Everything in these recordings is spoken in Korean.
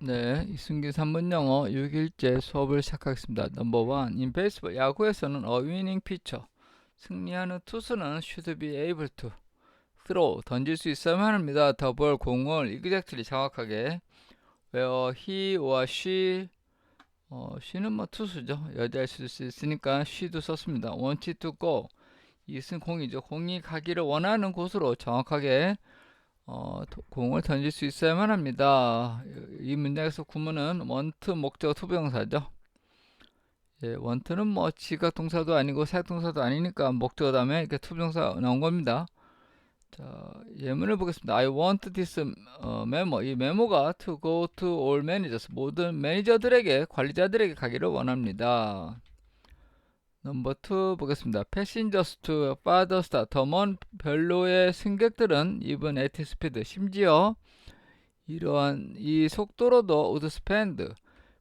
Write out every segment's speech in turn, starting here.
네, 이승기 3분 영어 6일째 수업을 시작하겠습니다. 넘버 원, in baseball, 야구에서는 winning pitcher, 승리하는 투수는 be able to throw, 던질 수 있어야만 합니다. 더블 공을 exactly 정확하게 where he or she, 어, she는 뭐 투수죠. 여자일 수도 있으니까 she도 썼습니다. want to go, 이것은 공이죠. 공이 가기를 원하는 곳으로 정확하게 어, 도- 공을 던질 수 있어야만 합니다. 이 문장에서 구문은 원트 목적 투부정사죠. 예, 원트는 뭐 지각 동사도 아니고 사역 동사도 아니니까 목적 다음에 이렇게 투부정사 나온 겁니다. 자, 예문을 보겠습니다. I want this 어, memo. 이 메모가 to go to all managers. 모든 매니저들에게 관리자들에게 가기를 원합니다. 넘버 2 보겠습니다. Passengers to farther start. 더먼 별로의 승객들은 이번 speed. 심지어 이러한 이 속도로도 would spend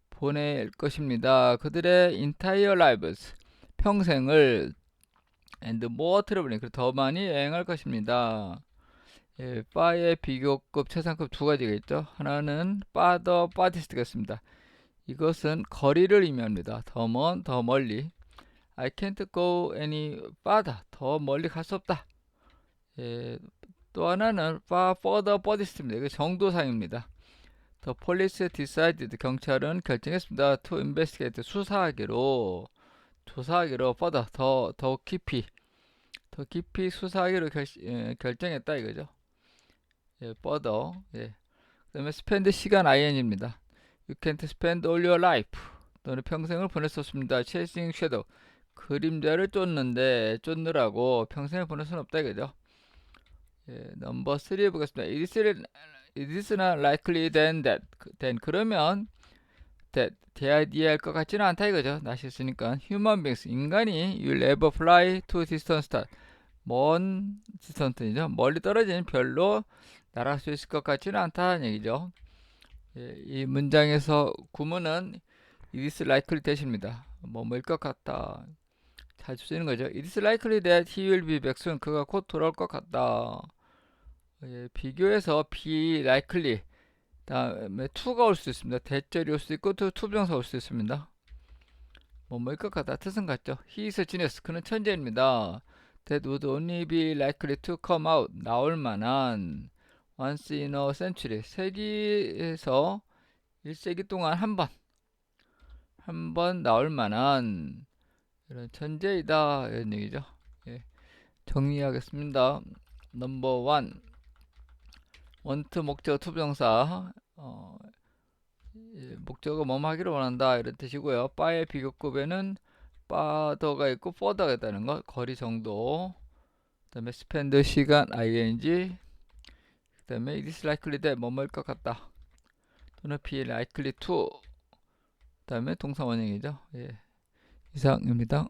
보낼 것입니다. 그들의 entire lives 평생을 and more traveling 더 많이 여행할 것입니다. 예, 파의 비교급 최상급 두 가지가 있죠. 하나는 farther farthest겠습니다. 이것은 거리를 의미합니다. 더 먼, 더 멀리. I can't go any farther. 더 멀리 갈 수 없다. 예, 또 하나는 far further furthest입니다. 이거 정도상입니다. The police decided. 경찰은 결정했습니다. To investigate. 수사하기로. 조사하기로 further. 더, 더 깊이. 더 깊이 수사하기로 결, 예, 결정했다 이거죠. 예, further. 예. 그 다음에 spend 시간 ing입니다. You can't spend all your life. 너는 평생을 없습니다. Chasing shadow. 그림자를 쫓는데 쫓느라고 평생을 보낼 수는 없다 이거죠. 예, 넘버 3 보겠습니다. It is, it is not likely than that. 그- then 그러면 that 대하디할 것 같지는 않다 이거죠. 날씨 있으니까 human beings 인간이 will ever fly to distant star. 먼 디스턴트이죠. 멀리 떨어진 별로 날아갈 수 있을 것 같지는 않다는 얘기죠. 예, 이 문장에서 구문은 it is likely that입니다. 뭐뭐일 것 같다. 자주 쓰이는 거죠. It is likely that he will be back soon. 그가 곧 돌아올 것 같다. 예, 비교해서 be likely 다음에 to가 올 수 있습니다. 대절이 올 수 있고 to 투병사 올 수 있습니다. 뭐뭐일 것 같다. 뜻은 같죠. He is a genius. 그는 천재입니다. That would only be likely to come out. 나올 만한 once in a century. 세기에서 1세기 동안 한 번. 한 번 나올 만한 이런 천재이다 이런 얘기죠. 예. 정리하겠습니다. 넘버 원 원트 목적 투부정사 어, 예, 목적어 뭐뭐 하기를 원한다 이런 뜻이고요. 바의 비교급에는 파더가 있고 퍼더가 있다는 것 거리 정도 그다음에 스펜드 시간 ing 그다음에 it is likely that 뭐뭐일 것 같다 또는 be likely to 그다음에 동사 원형이죠. 예. 이상입니다.